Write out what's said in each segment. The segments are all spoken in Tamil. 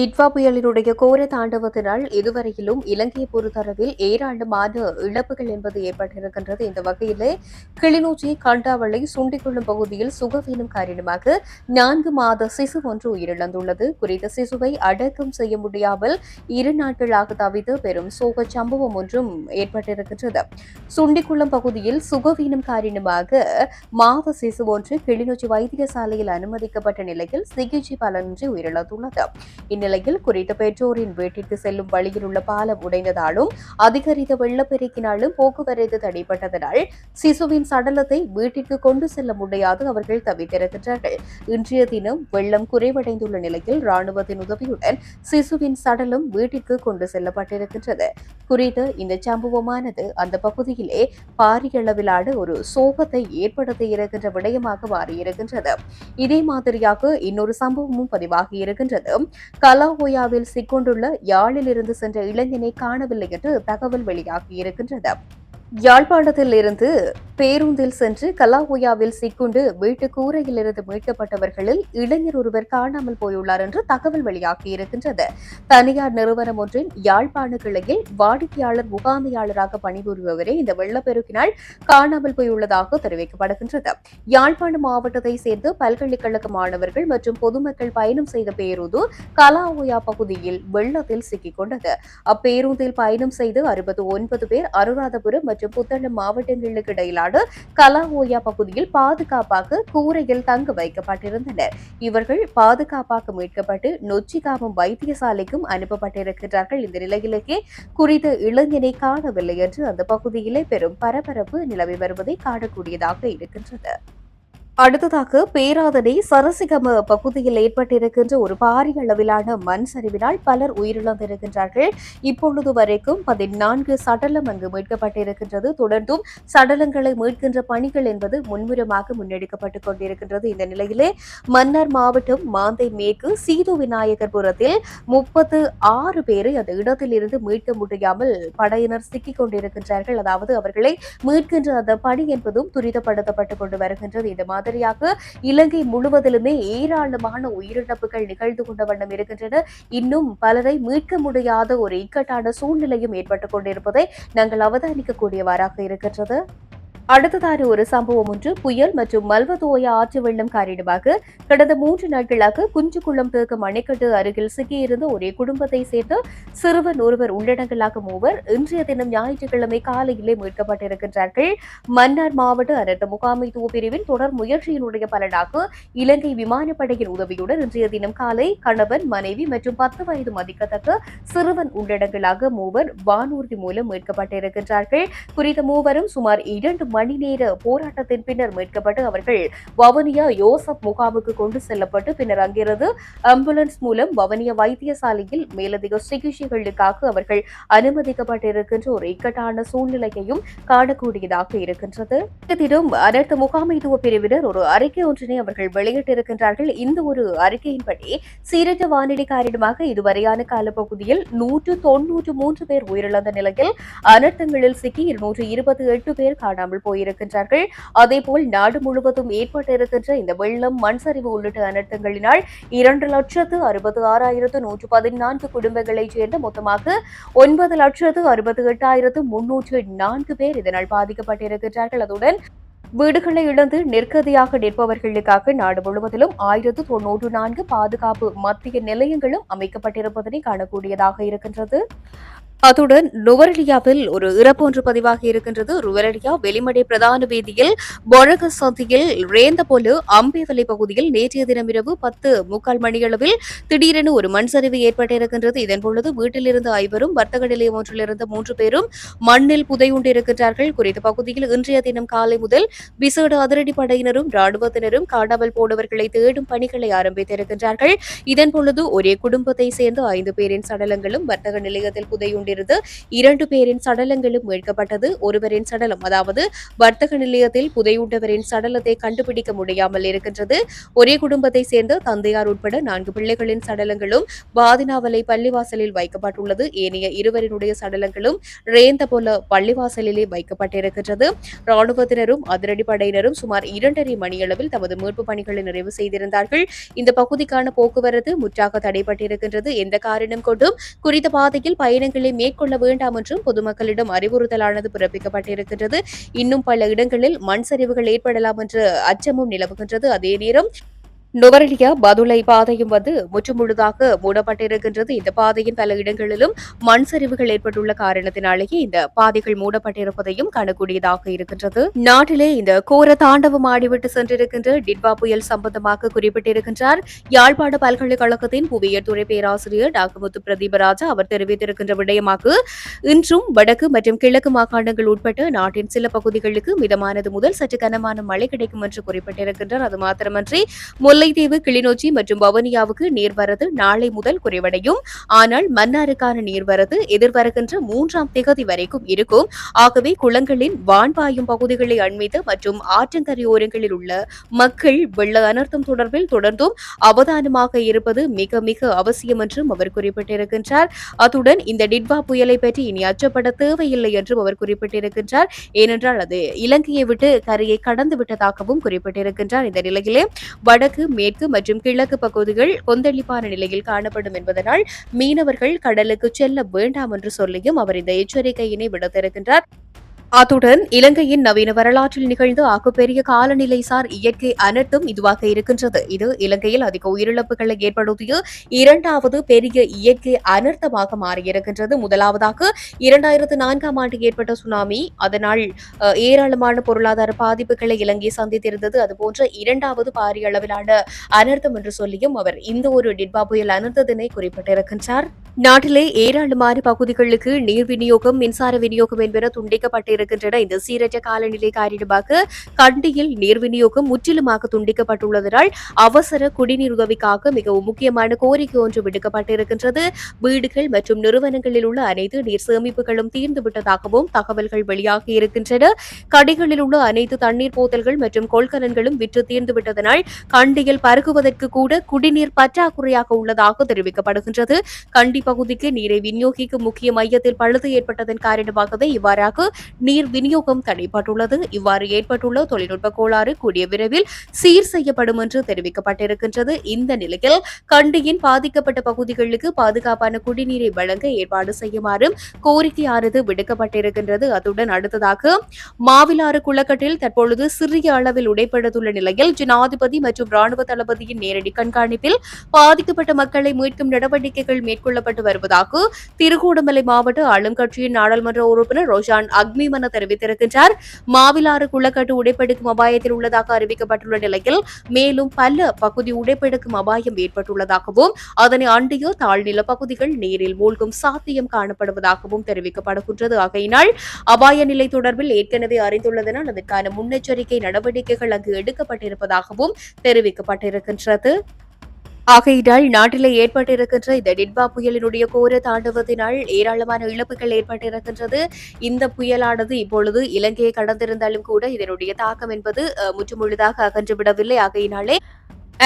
இட்வா புயலினுடைய கோர தாண்டவத்தினால் இதுவரையிலும் இலங்கையை பொறுத்தளவில் ஏராளமான இழப்புகள் என்பது ஏற்பட்டிருக்கின்றது. இந்த வகையிலே கிளிநொச்சி கண்டாவளை சுண்டிக்குளம் பகுதியில் சுகவீனம் காரணமாக நான்கு மாத சிசு ஒன்று உயிரிழந்துள்ளது. குறித்த சிசுவை அடக்கம் செய்ய முடியாமல் இரு நாட்களாக தவித்து பெரும் சோக சம்பவம் ஒன்றும் ஏற்பட்டிருக்கின்றது. சுண்டிக்குளம் பகுதியில் சுகவீனம் காரணமாக மாத சிசு ஒன்று கிளிநொச்சி வைத்தியசாலையில் அனுமதிக்கப்பட்ட நிலையில் சிகிச்சை பலனின்றி உயிரிழந்துள்ளது. இந்த இந்நிலையில் குறித்த பெற்றோரின் வீட்டிற்கு செல்லும் வழியில் உள்ள பாலம் உடைந்ததாலும் அதிகரித்த வெள்ளப்பெருக்கினாலும் போக்குவரத்து தடைப்பட்டதனால் சிசுவின் சடலத்தை வீட்டிற்கு கொண்டு செல்ல முடியாது அவர்கள் தவித்திருக்கின்றார்கள். இன்றைய தினம் வெள்ளம் குறைவடைந்துள்ள நிலையில் ராணுவத்தின் உதவியுடன் சிசுவின் சடலம் வீட்டிற்கு கொண்டு செல்லப்பட்டிருக்கின்றது. குறித்த இந்த சம்பவமானது அந்த பகுதியிலே பாரிய அளவிலான ஒரு சோகத்தை ஏற்படுத்தி இருக்கின்ற விடயமாக மாறியிருக்கின்றது. இதே மாதிரியாக இன்னொரு சம்பவமும் பதிவாகி இருக்கின்றது. கலாஹோயாவில் சிக்கொண்டுள்ள யாழிலிருந்து சென்ற இளைஞனை காணவில்லை என்று தகவல் வெளியாகியிருக்கின்றது யாழ்ப்பாணத்தில் இருந்து பேருந்தில் சென்று கலாஹோயாவில் சிக்குண்டு வீட்டு கூரையிலிருந்து மீட்கப்பட்டவர்களில் இளைஞர் ஒருவர் காணாமல் போயுள்ளார் என்று தகவல் வெளியாகியிருக்கின்றது தனியார் நிறுவனம் ஒன்றின் யாழ்ப்பாண கிளையில் வாடிக்கையாளர் முகாமையாளராக பணிபுரிபவரே இந்த வெள்ளப்பெருக்கினால் காணாமல் போயுள்ளதாக தெரிவிக்கப்படுகின்றது. யாழ்ப்பாண மாவட்டத்தை சேர்ந்த பல்கலைக்கழக மாணவர்கள் மற்றும் பொதுமக்கள் பயணம் செய்த பேருந்து கலாஹோயா பகுதியில் வெள்ளத்தில் சிக்கிக் கொண்டது. அப்பேருந்தில் பயணம் செய்து அறுபது ஒன்பது பேர் அனுராதபுரம் மற்றும் புத்தளம் மாவட்டங்களுக்கு இடையிலான கலாஹோயா பகுதியில் பாதுகாப்பாக கூரையில் தங்க வைக்கப்பட்டிருந்தனர் இவர்கள் பாதுகாப்பாக மீட்கப்பட்டு நொச்சிகாமம் வைத்தியசாலைக்கும் அனுப்பப்பட்டிருக்கிறார்கள் இந்த நிலையிலேயே குறித்த இளைஞனை காணவில்லை என்று அந்த பகுதியிலே பெரும் பரபரப்பு நிலவி வருவதை காணக்கூடியதாக இருக்கின்றது. அடுத்ததாக பேராதனை சரசிகம பகுதியில் ஏற்பட்டிருக்கின்ற ஒரு பாரிய அளவிலான மண் சரிவினால் பலர் உயிரிழந்திருக்கின்றார்கள். இப்பொழுது வரைக்கும் பதினான்கு சடலம் அங்கு மீட்கப்பட்டிருக்கின்றது. தொடர்ந்தும் சடலங்களை மீட்கின்ற பணிகள் என்பது முன்முரமாக முன்னெடுக்கப்பட்டுக் கொண்டிருக்கின்றது. இந்த நிலையிலே மன்னார் மாவட்டம் மாந்தை மேற்கு சீது விநாயகர்புரத்தில் முப்பத்து ஆறு பேரை அந்த இடத்திலிருந்து மீட்க முடியாமல் படையினர் சிக்கிக் கொண்டிருக்கின்றார்கள். அதாவது அவர்களை மீட்கின்ற அந்த பணி என்பதும் துரிதப்படுத்தப்பட்டுக் கொண்டு வருகின்றது. இந்த மாதிரி மாதிரியாக இலங்கை முழுவதிலுமே ஏராளமான உயிரிழப்புகள் நிகழ்ந்து கொண்ட வண்ணம் இருக்கின்றன. இன்னும் பலரை மீட்க முடியாத ஒரு இக்கட்டான சூழ்நிலையும் ஏற்பட்டுக் கொண்டிருப்பதை நாங்கள் அவதானிக்கக்கூடியவாறாக இருக்கின்றது. அடுத்ததான ஒரு சம்பவம் ஒன்று புயல் மற்றும் மல்வதோய ஆற்று வெள்ளம் காரணமாக கடந்த மூன்று நாட்களாக குஞ்சுக்குளம் தேக்கம் அணைக்கட்டு அருகில் சிக்கியிருந்த ஒரே குடும்பத்தை சேர்ந்த சிறுவன் ஒருவர் உள்ளடங்கலாக மூவர் இன்றைய தினம் ஞாயிற்றுக்கிழமை காலையிலே மீட்கப்பட்டிருக்கின்றார்கள். மன்னார் மாவட்ட அனர்த்த முகாமைத்துவ பிரிவின் தொடர் முயற்சியினுடைய பலனாக இலங்கை விமானப்படையின் உதவியுடன் இன்றைய தினம் காலை கணவன் மனைவி மற்றும் பத்து வயது மதிக்கத்தக்க சிறுவன் உள்ளடங்கலாக மூவர் வானூர்தி மூலம் மீட்கப்பட்டிருக்கின்றார்கள். குறித்த மூவரும் சுமார் இரண்டு மணி நேர போராட்டத்தின் பின்னர் மீட்கப்பட்டு அவர்கள் வவனியா யோசப் முகாமுக்கு கொண்டு செல்லப்பட்டு பின்னர் அங்கிருந்து ஆம்புலன்ஸ் மூலம் வவனியா வைத்தியசாலையில் மேலதிக சிகிச்சைகளுக்காக அவர்கள் அனுமதிக்கப்பட்டிருக்கின்ற ஒரு இக்கட்டான சூழ்நிலையையும் காணக்கூடியதாக இருக்கின்றது. தினம் அனர்த்த முகாமைத்துவ பிரிவினர் ஒரு அறிக்கை ஒன்றினை அவர்கள் வெளியிட்டிருக்கின்றார்கள். இந்த ஒரு அறிக்கையின்படி சீரற்ற வானிலை காரணமாக இதுவரையான காலப்பகுதியில் நூற்று தொன்னூற்று மூன்று பேர் உயிரிழந்த நிலையில் அனர்த்தங்களில் சிக்கி இருநூற்று இருபத்தி எட்டு பேர் காணாமல் போயிருக்கின்றார்கள். அதேபோல் நாடு முழுவதும் ஏற்பட்டிருக்கின்ற இந்த வெள்ளம் மண் சரிவு உள்ளிட்ட அனர்த்தங்களினால் இரண்டு லட்சத்து அறுபது ஆறாயிரத்து நூற்று பதினான்கு குடும்பங்களைச் சேர்ந்த மொத்தமாக ஒன்பது லட்சத்து அறுபத்தி எட்டாயிரத்து முன்னூற்று நான்கு பேர் இதனால் பாதிக்கப்பட்டிருக்கின்றார்கள். அதுடன் வீடுகளை இழந்து நிற்கதியாக நிற்பவர்களுக்காக நாடு முழுவதிலும் ஆயிரத்து தொன்னூற்று நான்கு பாதுகாப்பு மத்திய நிலையங்களும் அமைக்கப்பட்டிருப்பதனை காணக்கூடியதாக இருக்கின்றது. அத்துடன் நுவரெலியாவில் ஒரு இறப்பு ஒன்று பதிவாகி இருக்கின்றது. நுவரெலியா வெளிமடை பிரதான வீதியில் பொழக சந்தியில் ரேந்தபொலு அம்பேவலை பகுதியில் நேற்றைய தினம் இரவு பத்து முக்கால் மணியளவில் திடீரென ஒரு மண் சரிவு ஏற்பட்டிருக்கின்றது. இதன் பொழுது வீட்டிலிருந்து ஐவரும் வர்த்தக நிலையம் ஒன்றிலிருந்து மூன்று பேரும் மண்ணில் புதையுண்டிருக்கின்றார்கள். குறித்த பகுதியில் இன்றைய தினம் காலை முதல் விசேட அதிரடி படையினரும் ராணுவத்தினரும் காணாமல் போனவர்களை தேடும் பணிகளை ஆரம்பித்திருக்கின்றார்கள். இதன் பொழுது ஒரே குடும்பத்தை சேர்ந்த ஐந்து பேரின் சடலங்களும் வர்த்தக நிலையத்தில் புதையுண்டு கொண்டிருந்த இரண்டு பேரின் சடலங்களும் மீட்கப்பட்டது. ஒருவரின் சடலம் அதாவது வர்த்தக நிலையத்தில் புதையுண்டவரின் சடலத்தை கண்டுபிடிக்க முடியாமல் இருக்கின்றது. ஒரே குடும்பத்தை சேர்ந்த தந்தையார் உட்பட நான்கு பிள்ளைகளின் சடலங்களும் பாதினாவலை பள்ளிவாசலில் வைக்கப்பட்டுள்ளது. ஏனைய இருவரினுடைய சடலங்களும் ரேந்த போல பள்ளிவாசலிலே வைக்கப்பட்டிருக்கின்றது. ராணுவத்தினரும் அதிரடிப்படையினரும் சுமார் இரண்டரை மணியளவில் தமது மீட்பு பணிகளை நிறைவு செய்திருந்தார்கள். இந்த பகுதிக்கான போக்குவரத்து முற்றாக தடைபட்டிருக்கின்றது எந்த காரணம் கொண்டும் குறித்த பாதையில் பயணங்களை மேற்கொள்ள வேண்டாம் என்றும் பொதுமக்களிடம் அறிவுறுத்தலானது பிறப்பிக்கப்பட்டிருக்கின்றது. இன்னும் பல இடங்களில் மண் சரிவுகள் ஏற்படலாம் என்ற அச்சமும் நிலவுகின்றது. அதே நேரம் நுவரெலியா பதுளை பாதையும் வந்து முற்றுமுழுதாக மூடப்பட்டிருக்கின்றது. இந்த பாதையின் பல இடங்களிலும் மண் சரிவுகள் ஏற்பட்டுள்ள காரணத்தினாலேயே இந்த பாதைகள் மூடப்பட்டிருப்பதையும் காணக்கூடியதாக இருக்கின்றது. நாட்டிலே இந்த கோர தாண்டவம் ஆடிவிட்டு சென்றிருக்கின்ற டிட்வா புயல் சம்பந்தமாக குறிப்பிட்டிருக்கின்றார். யாழ்ப்பாண பல்கலைக்கழகத்தின் புவியியல் துறை பேராசிரியர் டாக்டர் முத்து பிரதீபராஜா அவர் தெரிவித்திருக்கின்ற விடயமாக இன்றும் வடக்கு மற்றும் கிழக்கு மாகாணங்கள் உட்பட்ட நாட்டின் சில பகுதிகளுக்கு மிதமானது முதல் சற்று கனமான மழை கிடைக்கும் என்று குறிப்பிட்டிருக்கின்றார். அது மாத்திரமன்றி முல்லை முல்லைத்தீவு கிளிநொச்சி மற்றும் வவுனியாவுக்கு நீர்வரத்து நாளை முதல் குறைவடையும். ஆனால் மன்னாருக்கான நீர்வரத்து எதிர்வருகின்ற மூன்றாம் திகதி வரைக்கும் இருக்கும். ஆகவே குளங்களின் வான்பாயும் பகுதிகளை அண்மித்து மற்றும் ஆற்றங்கரையோரங்களில் உள்ள மக்கள் வெள்ள அனர்த்தம் தொடர்பில் தொடர்ந்தும் அவதானமாக இருப்பது மிக மிக அவசியம் என்றும் அவர் குறிப்பிட்டிருக்கின்றார். அத்துடன் இந்த டிட்வா புயலை பற்றி இனி அச்சப்பட தேவையில்லை என்றும் அவர் குறிப்பிட்டிருக்கின்றார். ஏனென்றால் அது இலங்கையை விட்டு கரையை கடந்து விட்டதாகவும் குறிப்பிட்டிருக்கின்றார். இந்த நிலையிலே வடக்கு மேற்கு மற்றும் கிழக்கு பகுதிகள் கொந்தளிப்பான நிலையில் காணப்படும் என்பதனால் மீனவர்கள் கடலுக்கு செல்ல வேண்டாம் என்று சொல்லியும் அவர் இந்த எச்சரிக்கையினை விடுத்திருக்கின்றார். அத்துடன் இலங்கையின் நவீன வரலாற்றில் நிகழ்ந்த ஆகப்பெரிய காலநிலை சார் இயற்கை அனர்த்தம் இதுவாக இருக்கின்றது. இது இலங்கையில் அதிக உயிரிழப்புகளை ஏற்படுத்திய இரண்டாவது பெரிய இயற்கை அனர்த்தமாக மாறியிருக்கின்றது. முதலாவதாக இரண்டாயிரத்து நான்காம் ஆண்டு ஏற்பட்ட சுனாமி அதனால் ஏராளமான பொருளாதார பாதிப்புகளை இலங்கை சந்தித்திருந்தது. அதுபோன்ற இரண்டாவது பாரிய அளவிலான அனர்த்தம் என்று சொல்லியும் அவர் இந்த ஒரு டிட்பா புயல் அனர்த்தத்தினை குறிப்பிட்டிருக்கின்றார். நாட்டிலே ஏராளமான பகுதிகளுக்கு நீர் விநியோகம் மின்சார விநியோகம் என்பன துண்டிக்கப்பட்டு இருக்கின்றன. இந்த சீரற்ற காலநிலை காரணமாக கண்டியில் நீர் விநியோகம் முற்றிலுமாக துண்டிக்கப்பட்டுள்ளதனால் அவசர குடிநீர் உதவிக்காக மிகவும் முக்கியமான கோரிக்கை ஒன்று விடுக்கப்பட்டிருக்கின்றது. வீடுகள் மற்றும் நிறுவனங்களில் உள்ள அனைத்து நீர் சேமிப்புகளும் தீர்ந்துவிட்டதாகவும் தகவல்கள் வெளியாகி இருக்கின்றன. கடைகளில் உள்ள அனைத்து தண்ணீர் போத்தல்கள் மற்றும் கொள்கலன்களும் விற்று தீர்ந்துவிட்டதனால் கண்டியில் பருகுவதற்கு கூட குடிநீர் பற்றாக்குறையாக உள்ளதாக தெரிவிக்கப்படுகின்றது. கண்டி பகுதிக்கு நீரை விநியோகிக்கும் முக்கிய மையத்தில் பழுது ஏற்பட்டதன் காரணமாகவே இவ்வாறாக நீர் விநியோகம் தடைபட்டுள்ளது. இவ்வாறு ஏற்பட்டுள்ள தொழில்நுட்ப கோளாறு கூடிய விரைவில் சீர் செய்யப்படும் என்று தெரிவிக்கப்பட்டிருக்கின்றது. இந்த நிலையில் கண்டியின் பாதிக்கப்பட்ட பகுதிகளுக்கு பாதுகாப்பான குடிநீரை வழங்க ஏற்பாடு செய்யுமாறும் கோரிக்கையானது விடுக்கப்பட்டிருக்கின்றது. அத்துடன் அடுத்ததாக மாவிலாறு குளக்கட்டில் தற்பொழுது சிறிய அளவில் உடைப்படுத்துள்ள நிலையில் ஜனாதிபதி மற்றும் ராணுவ தளபதியின் நேரடி கண்காணிப்பில் பாதிக்கப்பட்ட மக்களை மீட்கும் நடவடிக்கைகள் மேற்கொள்ளப்பட்டு வருவதாக திருகூடமலை மாவட்ட ஆளும் கட்சியின் நாடாளுமன்ற உறுப்பினர் ரோஷான் அக்மி என தெரிவித்திருக்கின்றார். மாவிலாறு குளக்கட்டு உடைப்பெடுக்கும் அபாயத்தில் உள்ளதாக அறிவிக்கப்பட்டுள்ள நிலையில் மேலும் பல பகுதி உடைப்பெடுக்கும் அபாயம் ஏற்பட்டுள்ளதாகவும் அதனை அண்டிய தாழ்நில பகுதிகள் நீரில் மூழ்கும் சாத்தியம் காணப்படுவதாகவும் தெரிவிக்கப்படுகின்றது. ஆகையினால் அபாய நிலை தொடர்பில் ஏற்கனவே அறிந்துள்ளதனால் அதற்கான முன்னெச்சரிக்கை நடவடிக்கைகள் அங்கு எடுக்கப்பட்டிருப்பதாகவும் தெரிவிக்கப்பட்டிருக்கின்றது. ஆகையினால் நாட்டிலே ஏற்பட்டிருக்கின்ற இந்த டிட்பா புயலினுடைய கோர தாண்டவத்தினால் ஏராளமான இழப்புகள் ஏற்பட்டிருக்கின்றது. இந்த புயலானது இப்பொழுது இலங்கையை கடந்திருந்தாலும் கூட இதனுடைய தாக்கம் என்பது முற்றுமுழுதாக அகன்றுவிடவில்லை. ஆகையினாலே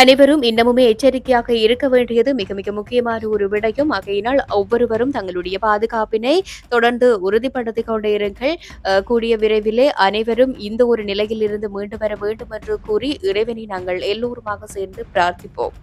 அனைவரும் இன்னமுமே எச்சரிக்கையாக இருக்க வேண்டியது மிக மிக முக்கியமான ஒரு விடயம். ஆகையினால் ஒவ்வொருவரும் தங்களுடைய பாதுகாப்பினை தொடர்ந்து உறுதிப்படுத்திக் கொண்டே இருங்கள் கூடிய விரைவிலே அனைவரும் இந்த ஒரு நிலையில் இருந்து மீண்டு வர வேண்டும் என்று கூறி இறைவனை நாங்கள் எல்லோருமாக சேர்ந்து பிரார்த்திப்போம்.